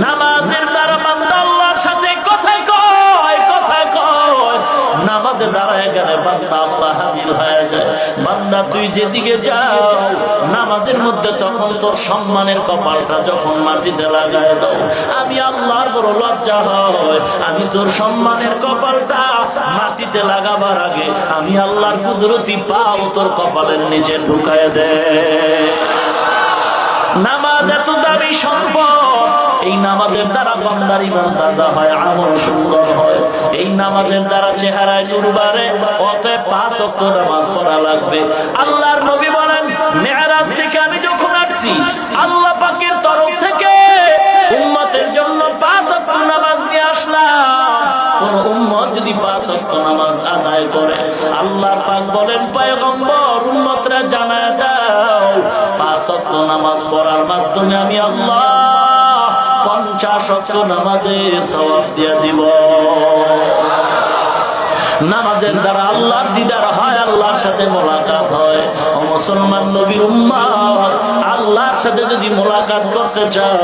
নামাজের দ্বারা বান্দা আল্লাহর সাথে কথায় কয় কথায় কয়। নামাজে দাঁড়ায় গেলে বান্দা আল্লাহ হাজির হয়ে যায়। বান্দা, তুই যেদিকে যাও, নামাজের মধ্যে তখন তোর সম্মানের কপালটা যখন মাটিতে লাগায় দাও। আমি আল্লাহর বড় লজ্জা হয়। আমি তোর সম্মানের কপালটা মাটিতে লাগাবার আগে আমি আল্লাহর কুদরতি পাও তোর কপালের নিচে ঢুকায় দে। নামাজ এত দামি সম্পদ এই নামাজের দ্বারা বান্দার ইমান তাজা হয়, আমল সুন্দর হয়। এই নামাজের দ্বারা চেহারায় জুরবারে অতএব পাঁচ অক্ত নামাজ পড়া লাগবে। আল্লাহর নবী বলেন, মেয়ারাজ থেকে আমি যখন আসছি, আল্লাহ পাকের তরফ থেকে উম্মতের জন্য পাঁচ অক্ট নামাজ নিয়ে আসলাম। যদি পাঁচ নামাজ আদায় করে আল্লাহর পাক বলেন জানায় দাও, পাঁচ নামাজ পড়ার মাধ্যমে আমি আল্লাহ পঞ্চাশ অক্ট নামাজের সওয়াব দিয়ে দিব। নামাজের দ্বারা আল্লাহর দিদার হয়, আল্লাহর সাথে মোলাকাত হয়। ও মুসলমান নবীর উম্মাদ আল্লাহর সাথে যদি মোলাকাত করতে চাও,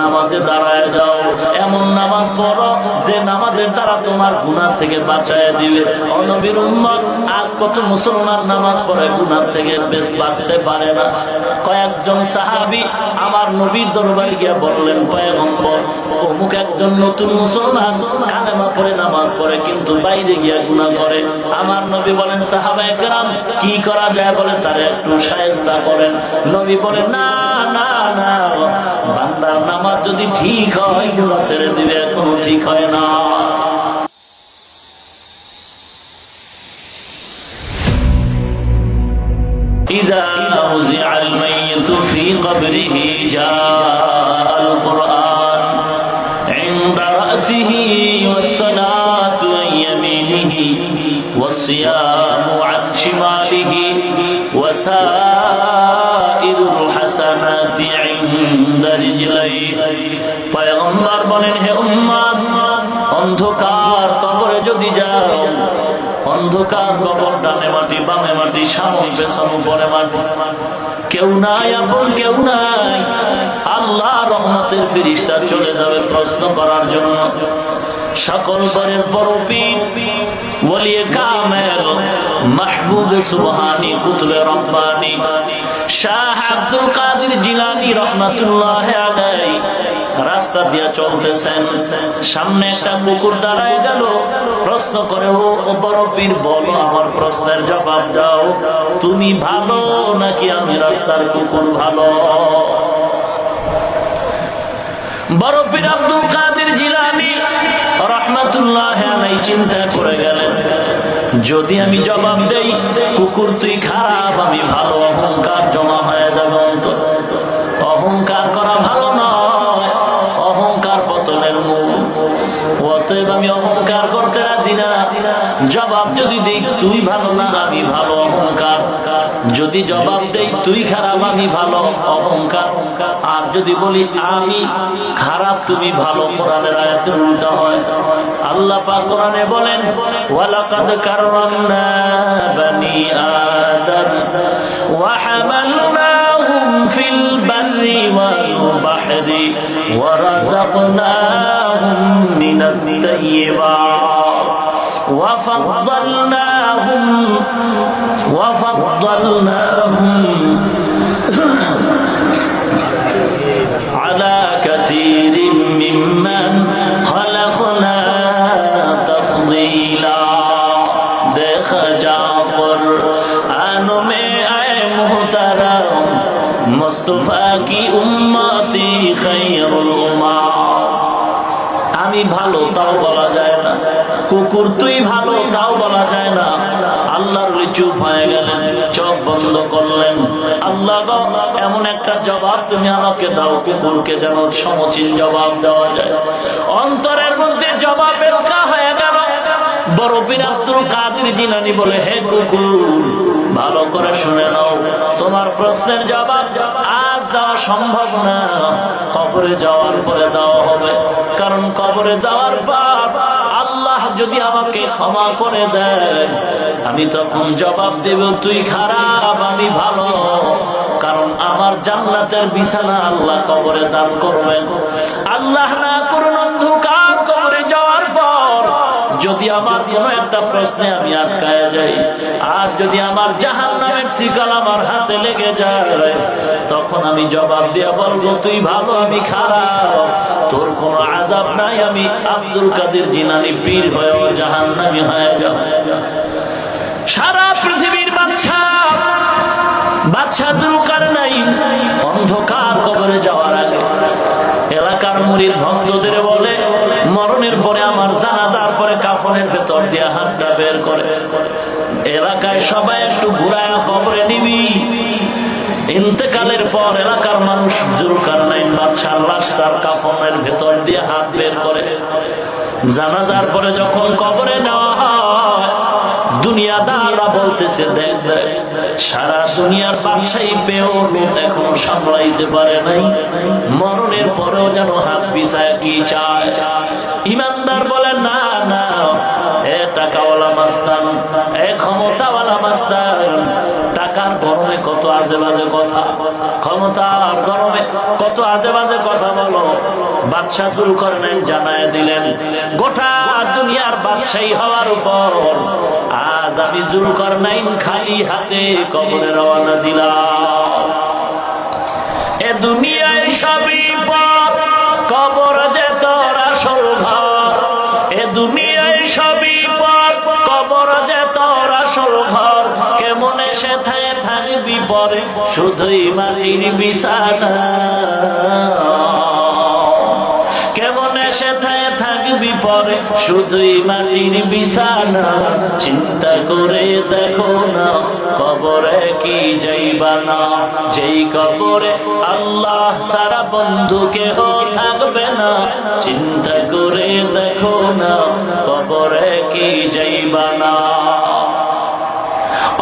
নামাজে দাঁড়ায় যাও। এমন নামাজ পড়ো, যে নামাজের দ্বারা তোমার গুনার থেকে বাঁচায় দিবে। ও নবীর উম্মাদ আজ কত মুসলমান নামাজ পড়ে গুনার থেকে বাঁচতে পারে না। কয়েকজন সাহাবি আমার নবীর দরবারে গিয়া বললেন, পয়গম্বর, অমুক একজন নতুন মুসলমান কালেমা পড়ে নামাজ পড়ে, কিন্তু বাইরে গিয়া গুনাহ করে। আমার নবী বলেন, সাহাবা একরাম, কি করা যায় বলে তারে একটু সায়স্তা করেন নবী বলেন, না না না, বান্দার নামাজ যদি ঠিক হয়, গুনাহ ছেড়ে দিবে, এখনও ঠিক হয় না। إذا وزع الميت في قبره جاء القرآن عند رأسه والصلاة عن يمينه والصيام عن شماله وسائر الحسنات عند رجليه পয়গম্বর বলেন হে উম্মাদ অন্ধকার কবরে যদি যাও অন্ধকার কবর ডানে মাটি, বামে মাটি, সামনে, পেছন, উপরে মাটি। কেউ নাই, আপন কেউ নাই। আল্লাহ রহমতের ফিরিস্তা চলে যাবে প্রশ্ন করার জন্য। সকল পরের পরপীর ওলিয়ে কামেল, মাহবুব সুবহানি, কুতুবে রব্বানি, শাহ আব্দুল কাদের জিলানি রহমাতুল্লাহ আলাই রাস্তা দিয়ে চলতেছেন। সামনে একটা কুকুর দাঁড়ায় গেল। প্রশ্ন করে, ও বড় পীর, বলো আমার প্রশ্নের জবাব দাও। তুমি ভালো নাকি আমি রাস্তার কুকুর ভালো? বড় পীর আব্দুল কাদের জিলানি রহমাতুল্লাহ আলাই চিন্তা করে গেলেন, যদি আমি জবাব দেই, কুকুর তুই খারাপ, আমি ভালো, অহংকার জমা হয়ে যাবে অহংকার জবাব যদি দেই, তুই ভালো না, আমি ভালো অহংকার। যদি জবাব দেই, তুই খারাপ, আমি ভালো অহংকার। আর যদি বলি, আমি খারাপ, তুমি ভালো, কোরআনের আয়াতের উল্টা হয়। আল্লাহ পাক কোরআনে বলেন, ওয়ালাকাদ কাররামনা বানি আদম ওয়া হামালনাহুম ফিল বাররি ওয়াল বাহরি ওয়া রাযাকনাহুম মিনাত তাইয়্যিবাত ওয়া ফাদ্দালনাহুম তুমি আমাকে দাও কুকুরকে যেন সমচীন জবাব দেওয়া যায়। অন্তরের মধ্যে জবাবের কা হয়ে গেল। বড় আব্দুল কাদের জিনানি বলে, হে কুকুর, ভালো করে শুনে নাও। তোমার প্রশ্নের জবাব আজ দেওয়া সম্ভব না। কবরে যাওয়ার পরে দেওয়া হবে। কারণ কবরে যাওয়ার পর আল্লাহ যদি আমাকে ক্ষমা করে দেয়, আমি তখন জবাব দেব, তুই খারাপ, আমি ভালো। জান্নাতের বিছানা আল্লাহ কবরে দান করবেন। আল্লাহ না করুন অন্ধকার কবরে যাওয়ার পর যদি আমার কোন একটা প্রশ্নে আমি আটকায় যাই, আর যদি আমার জাহান নামের শিকাল আমার হাতে লেগে যায়, তখন আমি জবাব দিয়ে বলব, তুই ভালো, আমি খারাপ। তোর কোনো আজাব নাই, আমি আব্দুল কাদের জিনানি পীর হয়েও জাহান নামি হয়ে যাব। সারা পৃথিবীর বাচ্চা বাচ্চা অন্ধকার কবরে যাওয়ার আগে এলাকার মুরিদ ভক্তদের বলে, মরণের পরে আমার জানাজার পরে কাফনের ভেতর দিয়ে হাতটা বের করে। এলাকায় সবাই একটু ঘুরায় কবরে নিবি। ইন্তেকালের পর এলাকার মানুষ জুলকার নাই বাদশাহ লাশ তার কাফনের ভেতর দিয়ে হাত বের করে। জানাজার পরে যখন কবরে নেওয়া দুনিয়াদাররা বলতেছে, দেখ সারা দুনিয়ার বাদশাহী সামলাইতে পারে নাই। মরণের পরেও যেন হাত পিছায় কি চায়। ইমানদার বলে, না না, এ টাকাওয়ালা মাস্তান, এ ক্ষমতাওয়ালা মাস্তান, টাকার গরমে কত আজে বাজে কথা, ক্ষমতার গরমে কত আজে বাজে কথা বলো। বাদশাহ জুল করেন জানায় দিলেন, গোটা দুনিয়ার বাদশাহী হওয়ার উপর। আজ আমি জুল করনাইন খালি হাতে কবরে রওনা দিলাম। এ দুনিয়ায় সবই কবর যে তোর আসল ঘর। এ দুনিয়ায় সবই কবর যে তোর আসল ঘর। কেমন এসে থাকে থাকবি পরে, শুধুই মাটির বিছানা। কেমন এসে থাকবি শুধুই মাটির বিছানা, চিন্তা করে দেখো না, কবরে কি যাইবা যেই কবরে আল্লাহ সারা বন্ধু কেহ থাকবে না, চিন্তা করে দেখো না, কবরে কি যাইবা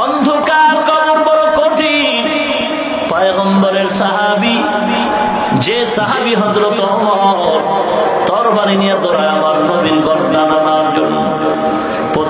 অন্ধকার কবর কঠিন। পয়গম্বরের সাহাবি, যে সাহাবি হজরত তরবারি নিয়ে দৌড়ায়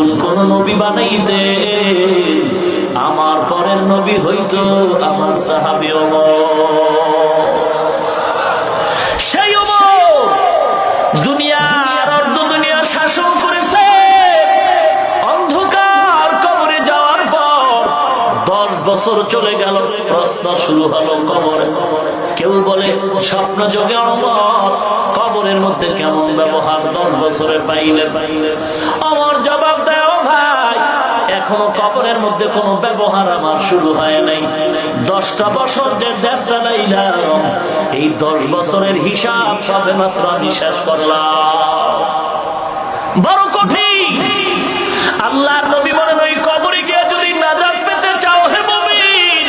নতুন কোন নবী বানাইতে আমার পরের নবী হইতো আমার সাহাবী অন্ধকার কবরে যাওয়ার পর দশ বছর চলে গেল, প্রশ্ন শুরু হলো কবরে। কেউ বলে স্বপ্ন যোগে অমর, কবরের মধ্যে কেমন ব্যবহার দশ বছরে পাইলে এখনও কবরের মধ্যে কোনো ব্যবহার আমার শুরু হয় নাই। দশটা বছর যে দেশ চালাইলাম এই দশ বছরের হিসাব সবে মাত্র আমি শেষ করলাম। বড় কঠিন। আল্লাহর নবী বলেন, ওই কবরে গিয়ে যদি নাজাত পেতে চাও হে মুমিন,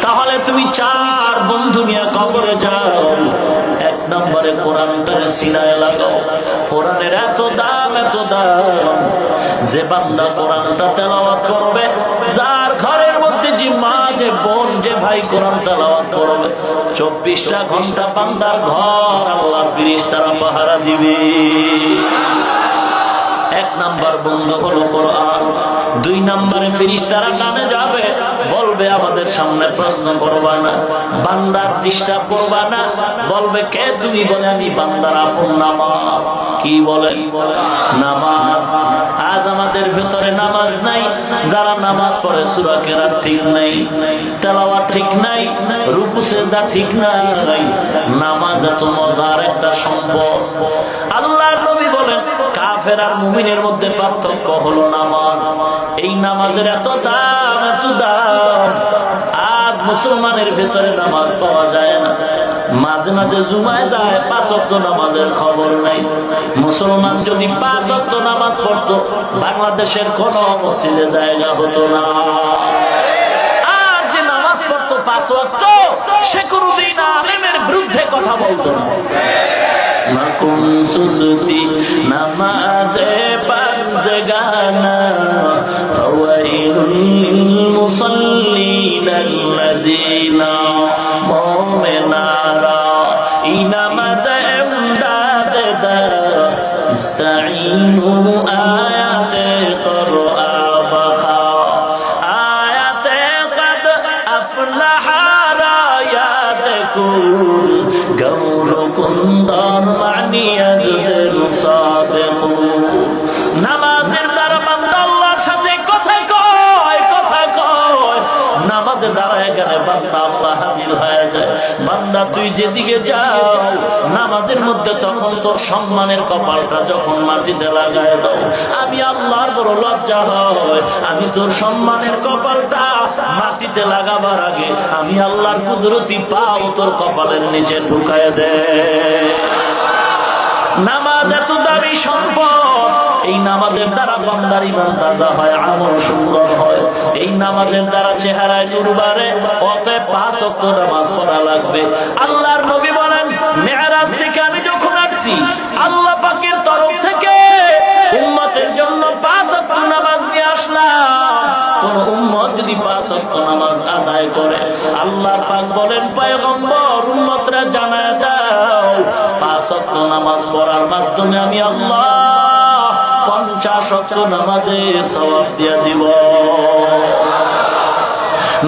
তাহলে তুমি চার বন্ধু নিয়ে কবরে যাও। এক নম্বরে কোরআনটাকে সিনায় লাগাও। কোরআনের এত দাম এত দাম। যে বান্দা কোরআনটা তেলাওয়াত করবে, যার ঘরের মধ্যে যে মা, যে বোন, যে ভাই কোরআন তেলাওয়াত করবে, চব্বিশটা ঘণ্টা বান্দার ঘর আল্লাহ ফিরিস তারা পাহারা দিবে। এক নাম্বার বন্ধু হলো কোরআন, দুই নাম্বারে ফিরিস্তারা নামে যাবে বলবে আমাদের সামনে প্রশ্ন করবা না, বান্দার ডিস্টার্ব করবা না, বলবে, কে তুমি? বলে আমি বান্দার আপন নামাজ। কি বলে? নামাজ। আজ আমাদের ভেতরে নামাজ নাই, যারা নামাজ পড়ে সুরা ঠিক নাই তেলাওয়া ঠিক নাই, রুকু সেজদা ঠিক নাই। নামাজ এত মজার একটা সম্পদ। আল্লাহ নবী বলেন, কাফের আর মুমিনের মধ্যে পার্থক্য হলো নামাজ। এই নামাজের এত দাম আজ মুসলমানের ভেতরে নামাজ পাওয়া যায় না। মাঝে মাঝে জুমায় যায় অক্ট নামাজের খবর নাই। মুসলমান যদি অক্ট নামাজ বাংলাদেশের কোন মসজিদে জায়গা হতো না। আর যে নামাজ পড়তো পাঁচ ওয়াক্ত, সে কোনদিন আলেমের বিরুদ্ধে কথা বলতো না। নামাজে পাঁচে আল্লাযীনা মুমিনারা। ইনামাতে ইমদাদ তুই যেদিকে যাও, নামাজের মধ্যে তখন তোর সম্মানের কপালটা যখন মাটিতে লাগায় দাও। আমি আল্লাহর বড় লজ্জা হয়। আমি তোর সম্মানের কপালটা মাটিতে লাগাবার আগে আমি আল্লাহর কুদরতি পাও তোর কপালের নিচে ঢুকায় দে। নামাজ এত দামি সম্পদ এই নামাজের দ্বারা বান্দার ইমান তাজা হয়, আমল সুন্দর হয়। এই নামাজের দ্বারা চেহারায় জুরবারে অতএব পাঁচ অক্ট নামাজ পড়া লাগবে। আল্লাহর নবী বলেন মেয়ারাজ থেকে আমি যখন আসছি, আল্লাহ পাকের তরফ থেকে উম্মতের জন্য পাঁচ অক্ট নামাজ নিয়ে আসলাম। কোন যদি পাঁচ নামাজ আদায় করে আল্লাহর পাক বলেন, পয়গম্বর, উম্মতরা জানায় দাও, পাঁচ অক্ট নামাজ পড়ার মাধ্যমে আমি আল্লাহ পঞ্চাশ অক্ট নামাজের সবাব দিয়ে দিব।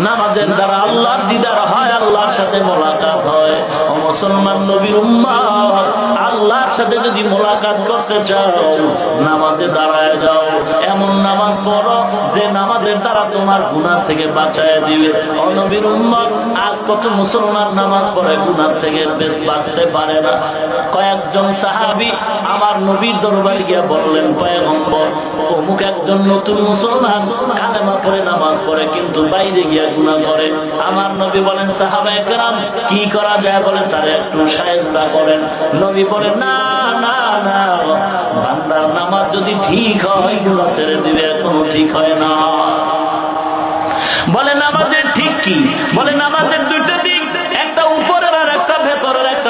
নামাজের দ্বারা আল্লাহর দিদার হয়, আল্লাহর সাথে মোলাকাত হয়। ও মুসলমান নবীর উম্মাহ, আল্লাহর সাথে যদি মোলাকাত করতে চাও, নামাজে দাঁড়ায় যাও। এমন নামাজ পড়ো, যে নামাজের দ্বারা তোমার গুনাহ থেকে বাঁচায় দিবে। ও নবীর উম্মাহ আজ কত মুসলমান নামাজ পড়ে, গুনাহ থেকে বাঁচতে পারে না। কয়েকজন সাহাবী আমার নবীর দরবারে গিয়া বললেন, পয়গম্বর, অমুক একজন নতুন মুসলমান কালেমা পড়ে নামাজ পড়ে, কিন্তু বাইরে গিয়া গুনাহ করে। আমার নবী বলেন, সাহাবা একরাম, কি করা যায় বলে তারে একটু সায়স্তা করেন। নবী বলেন, না না না, বান্দার নামাজ যদি ঠিক হয়, গুনাহ ছেড়ে দিবে, এখনও ঠিক হয় না। বলে, নামাজের ঠিক কি? বলে, নামাজের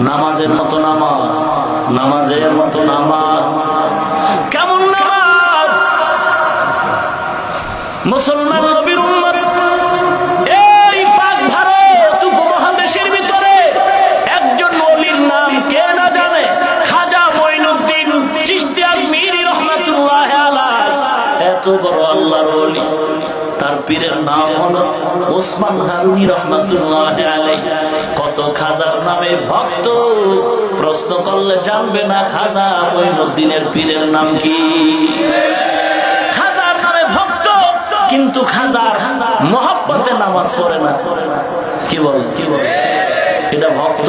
নামাজের মতো নামাজ, নামাজের মতো নামাজ। কেমন নামাজ? মুসলমান এই পাক একজন নাম জানে? খাজা বড় আল্লাহর ওলি। পীরের নাম হলো ওসমান হারুনি রহমাতুল্লাহ আলাইহি। কত খাজার নামে ভক্ত? প্রশ্ন করলে জানবে না খাজা মঈনুদ্দিনের পীরের নাম কি? খাজার নামে ভক্ত, কিন্তু খাজার মহব্বতে নামাজ পড়ে না। কি বল? কি বল? এটা ভক্ত।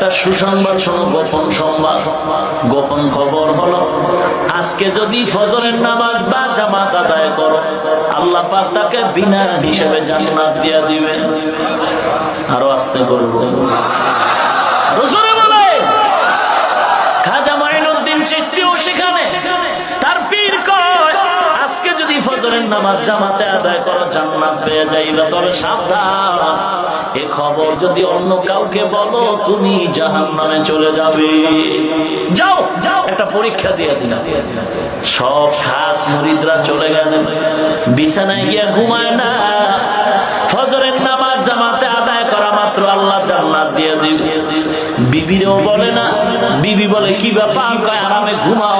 একটা সুসংবাদ শোনো, গোপন সংবাদ। গোপন খবর হলো, আজকে যদি ফজরের নামাজ বা জামাত আদায় করো, আল্লাহ পাক তাকে বিনা হিসেবে জান্নাত দিয়া দিবেন। আরও আসতে করব। ফজরের নামাজ জামাতে আদায় করো জান্নাত পেয়ে যাইবে, তবে সাবধান। এ খবর যদি অন্য কাউকে বলো, তুমি জাহান নামে চলে যাবে। যাও যাও, একটা পরীক্ষা দিয়ে দিলাম। সব খাস মুরিদরা চলে গেলেন। বিছানায় গিয়া ঘুমায় না। ফজরের নামাজ জামাতে আদায় করা মাত্র আল্লাহ জান্নাত দিয়ে দিবে। বিবিরেও বলে না, বিবি বলে, কি ব্যাপার? আরামে ঘুমাও।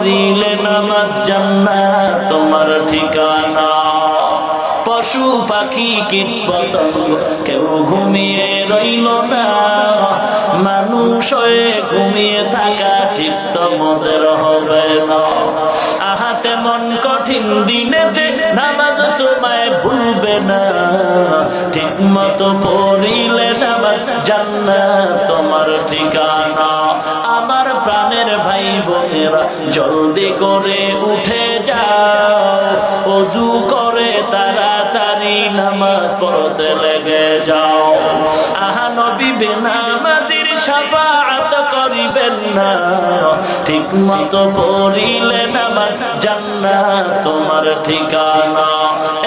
পড়িলে নামাজ জান্না তোমার ঠিকানা। পশু পাখি কীট পতঙ্গ কেউ ঘুমিয়ে রইল না। মানুষ হয়ে ঘুমিয়ে থাকা ঠিক তোমাদের হবে না। আহা, তেমন কঠিন দিনেতে নামাজ তোমায় ভুলবে না। ঠিক মতো পড়িলে নামাজ জান্নাত জলদি করে উঠে যাও, অজু করে তাড়াতাড়ি নামাজ পড়তে লেগে যাও। আহা নবী বেনামাজির সাফাত করিবেন না। ঠিক মতো পড়িলে নামাজ জান্নাত তোমার ঠিকানা।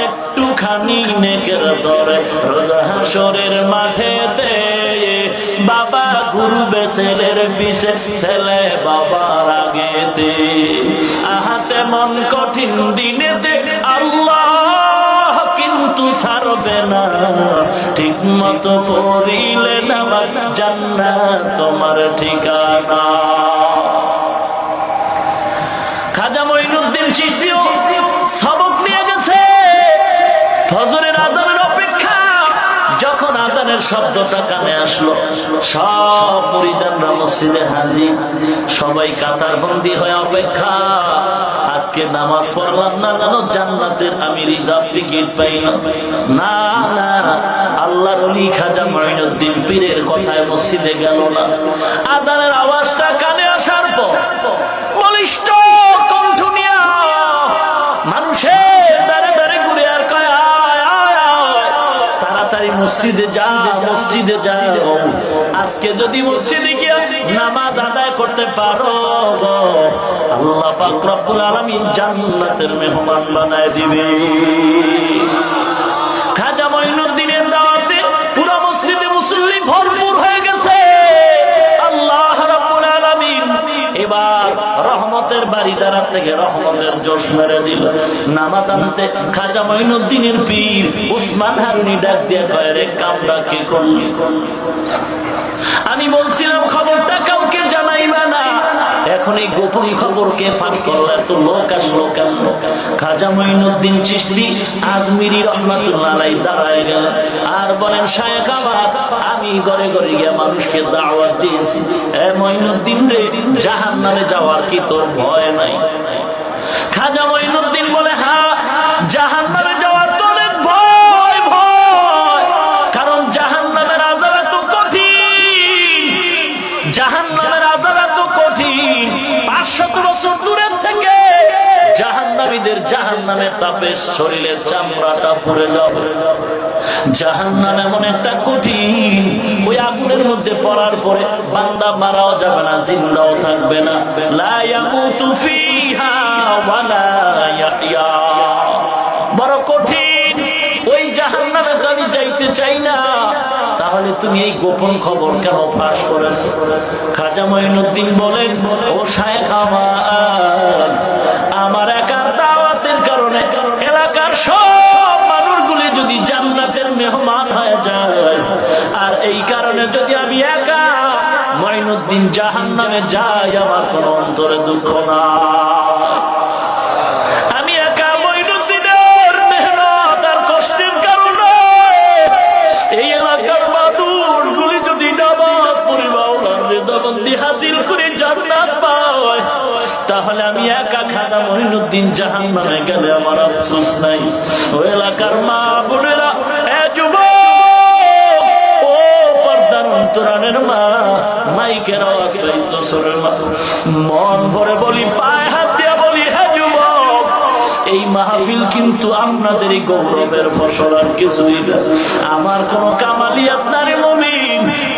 একটুখানি নেকের দরে রোজা হাসরের মাঠেতে বাবা ঘুরবে ছেলের পিছে, ছেলে বাবার আগেতে। আহাতে মন কঠিন দিনেতে আল্লাহ কিন্তু ছাড়বে না। ঠিক মতো পড়িলে না জান্নাত তোমার ঠিকানা। আজানের শব্দটা কানে আসলো। সব পরিদানরা মসজিদে হাজির। সবাই কাতার বন্দি হয়ে অপেক্ষা। আজকে নামাজ পড়লাম না জানো জান্নাতের আমি রিজার্ভ টিকিট পাই না না, আল্লাহর অলি খাজা মঈনুদ্দিন পীরের কথায় মসজিদে গেল না। আজানের আওয়াজটা কানে আসার পর মসজিদে যা মসজিদে যা আজকে যদি মসজিদে গিয়ে নামাজ আদায় করতে পারো আল্লাহ পাক রব্বুল আলামিন জান্নাতের মেহমান বানায় দিবে। রহমতের ইদারা থেকে রহমতের জোশ মেরে দিল। নামাজ আনতে খাজা মঈনুদ্দিনের পীর উসমান হারুনি ডাক দিয়ে কয়, রে কামটা কি করলি? আমি বলছিলাম এখন এই গোপন খবরকে ফাঁস করল। এত লোক আসলো কেন? খাজা মঈনুদ্দিন চিস্তি আজমিরি রহমাতুল্লাহ দাঁড়ায় গেল। আর বলেন, শায়েখ আবার আমি ঘরে ঘরে গিয়ে মানুষকে দাওয়াত দিয়েছি। এ মঈনুদ্দিন রে জাহান নামে যাওয়ার কি তোর ভয় নাই? খাজা মহিনুদ্দিন বলে তাপে শরীরের চামড়াটা পুড়ে যাবে জাহান নাম এমন একটা কঠিন, ওই আগুনের মধ্যে পড়ার পরে বান্দা মারাও যাবে না, জিন্দাও থাকবে না। লা ইয়ামুতু ফিহা ওয়ালা ইয়াহইয়া। বড় কঠিন, ওই জাহান নামে তো আমি যাইতে চাই না। তাহলে তুমি এই গোপন খবর কেন ফাঁস করেছ। খাজা মঈনুদ্দিন বলেন, ও শায়েখ আমার। জাহান নামে গেলে আমার আফসোস নাই। ও এলাকার মা বোনেরা মন ভরে বলি, পায়ে হাত দিয়া বলি এই মাহফিল কিন্তু আপনাদেরই গৌরবের ফসল, আর কিছুই না। আমার কোন কামালিয়াত নারী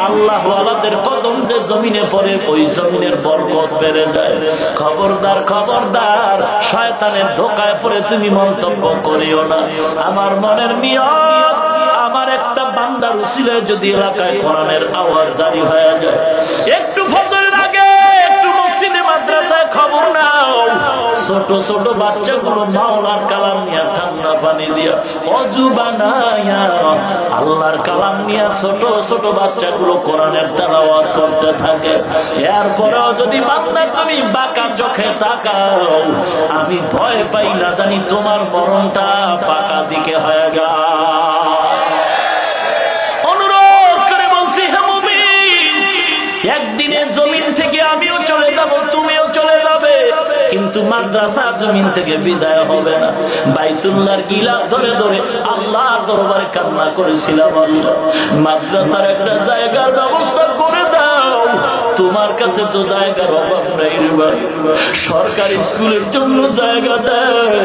আল্লাহ আলাদের কদম যে জমিনে পড়ে, ওই জমিনের বরকত বেড়ে যায়। খবরদার খবরদার, শয়তানের ধোকায় পড়ে তুমি মন্তব্য করিও না। আমার মনের নিয়ত আমার একটা বান্দার উসিলে যদি এলাকায় কোরআনের আওয়াজ জারি হয়ে যায়, একটু ফজরের আগে, একটু মসজিদে, মাদ্রাসায় খবর নাও। ছোট ছোট বাচ্চাগুলো মাওলার কালাম নিয়ে ঠান্ডা পানি দিয়া অজু বানায়া। আল্লাহর কালাম নিয়ে ছোট ছোট বাচ্চাগুলো কোরআনের তেলাওয়াত করতে থাকে। এরপরেও যদি বান্দা তুমি বাঁকা চোখে তাকাও, আমি ভয় পাই না জানি তোমার মরণটা পাকা দিকে হয়ে যায়। মাদ্রাসা জমিন থেকে বিদায় হবে না। গিলা ধরে ধরে আল্লাহ দরবারে কান্না করেছিলাম আল্লাহ মাদ্রাসার একটা জায়গার ব্যবস্থা করে দাও। তোমার কাছে তো জায়গার অভাব নাই রে ভাই। সরকার স্কুলের জন্য জায়গা দেয়।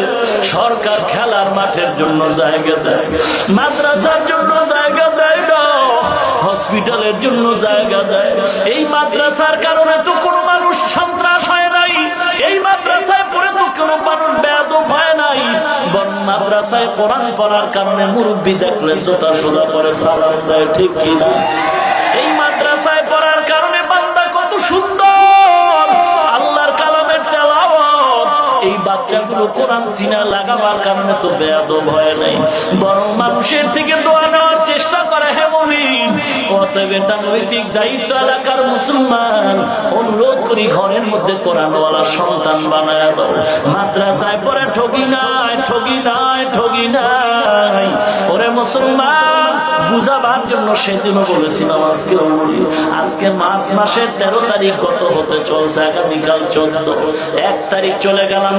সরকার খেলার মাঠের জন্য জায়গা দেয়। মাদ্রাসার জন্য জায়গা দেয় না। হসপিটালের জন্য জায়গা দেয়। এই মাদ্রাসার কারণে তো কোনো মানুষ এই মাদ্রাসায় পড়ে তো কোনো মানুষ ব্যাধ হয় নাই। বরং মাদ্রাসায় কোরআন পড়ার কারণে মুরব্বী দেখলে জোতা সোজা করে সালাম দেয়, ঠিক কিনা? এই মাদ্রাসায় পড়ার কারণে বান্দা কত সুন্দর। আল্লাহর কালামের তেলাওয়াত। এই বাচ্চাগুলো কোরআন সিনা লাগাবার কারণে তো বেয়াদব হয় নাই। বরং মানুষের থেকে দোয়া নেওয়ার চেষ্টা বুঝাবার জন্য সেদিনও বলেছিলাম আজকে আজকে মার্চ মাসের তেরো তারিখ গত হতে চলছে আগামীকাল চোদ্দ। এক তারিখ চলে গেলাম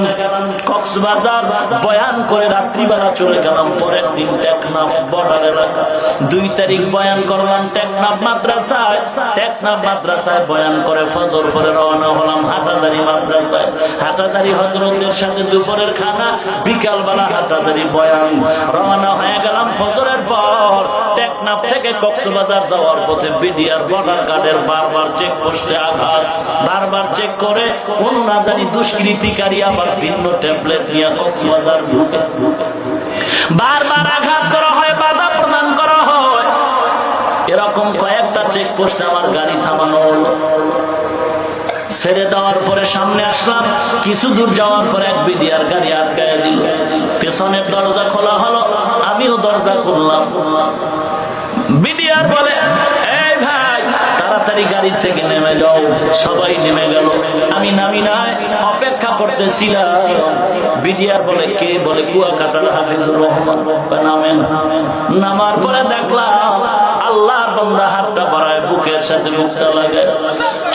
কক্সবাজার, বয়ান করে রাত্রিবেলা চলে গেলাম, পরের দিন টেকনাফ, বর্ডার এলাকা দুই তারিখ বয়ান করলাম টেকনাফ মাদ্রাসায়। টেকনাফ মাদ্রাসায় বয়ান করে ফজর করে রওনা হলাম হাটাজারি মাদ্রাসায়। হাটাজারি হজরতের সাথে দুপুরের খানা, বিকালবেলা হাটাজারি বয়ান। রওনা হয়ে গেলাম ফজরের পর। টেকনাফ থেকে কক্সবাজার যাওয়ার পথে বিডিআর বর্ডার গার্ডের বারবার চেক পোস্টে আঘাত। বারবার চেক করে কোন না জানি দুষ্কৃতিকারী আবার ভিন্ন ট্যাবলেট নিয়ে কক্সবাজার ঢুকে। বারবার আঘাত করা হয় বাধা প্রদান করা হয় এরকম কয়েকটা চেক পোস্টে আমার গাড়ি থামানো হলো ছেড়ে দেওয়ার পরে সামনে আসলাম, কিছু দূর যাওয়ার পরে এক বিডিআর গাড়ি আটকায় দিল। পেছনের দরজা খোলা হলো, আমিও দরজা খুললাম। বিডিআর বলে ভাই, তাড়াতাড়ি থেকে নেমে সবাই নেমে গেল। আমি অপেক্ষা করতেছিলাম। বলে, কে? বলে রহমান। নামেন। নামার পরে দেখলাম আল্লাহর বন্দা হাতটা বাড়ায়, বুকের সাথে মুখটা লাগে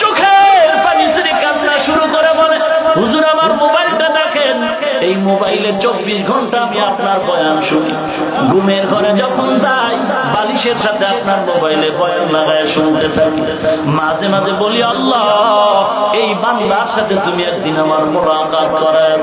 চোখের পানি ছেড়ে কান্না শুরু করে বলে, হুজুর, আমার মোবাইলটা দেখেন। এই মোবাইলে চব্বিশ ঘণ্টা আমি আপনার বয়ান শুনি। ঘুমের ঘরে যখন যাই, বালিশের সাথে আপনার মোবাইলে বয়ান লাগায় শুনতে থাকি। মাঝে মাঝে বলি, আল্লাহ, এই বান্দার সাথে তুমি একদিন আমার মোলাকাত করায়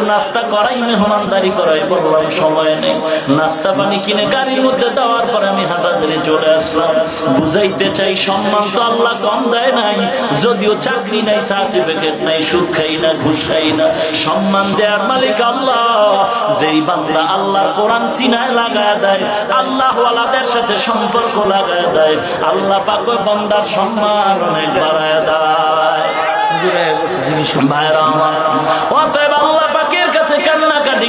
একটু নাস্তা করাই মেহমানদারি করাই বললাম সময় নেই। নাস্তা পানি কিনে গাড়ির মধ্যে দেওয়ার পরে আমি হাঁটাঝাড়ি চলে আসলাম। বুঝাইতে চাই সম্মান তো আল্লাহ কম দেয় নাই। যদিও চাকরি নাই সার্টিফিকেট নাই সুদ খাই না ঘুষ খাই না। সম্মান দেওয়ার মালিক আল্লাহ। যেই বান্দা আল্লাহ কোরআন সিনায় লাগায় দেয় আল্লাহ ওয়ালাদের সাথে সম্পর্ক লাগায় দেয় আল্লাহ পাক বান্দার সম্মান অনেক বাড়ায় দেয়। ভাইরা আমার, অতএব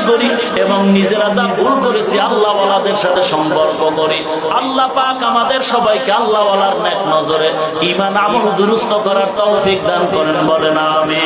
করি এবং নিজেরা যা ভুল করেছি আল্লাহ ওয়ালাদের সাথে সম্পর্ক করি। আল্লাহ পাক আমাদের সবাইকে আল্লাহ ওয়ালার নেক নজরে ইমান আমল দুরুস্ত করার তৌফিক দান করেন, বলেন আমি